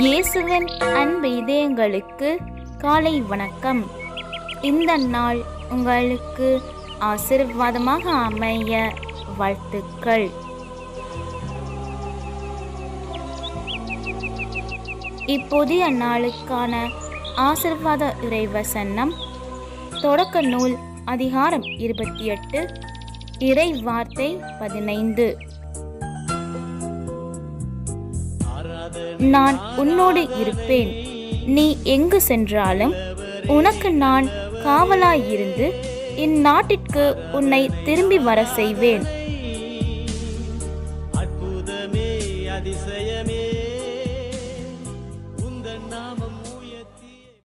இயேசுவின் அன்பு இதயங்களுக்கு காலை வணக்கம். இந்த நாள் உங்களுக்கு ஆசீர்வாதமாக அமைய வாழ்த்துக்கள். இப்புதிய நாளுக்கான ஆசிர்வாத இறைவசனம் தொடக்க நூல் அதிகாரம் இருபத்தி எட்டு இறை வார்த்தை பதினைந்து. நான் உன்னோடு இருப்பேன். நீ எங்கு சென்றாலும் உனக்கு நான் காவலாயிருந்து இந்நாட்டிற்கு உன்னை திரும்பி வர செய்வேன். அற்புதமே அதிசயமே உந்தன்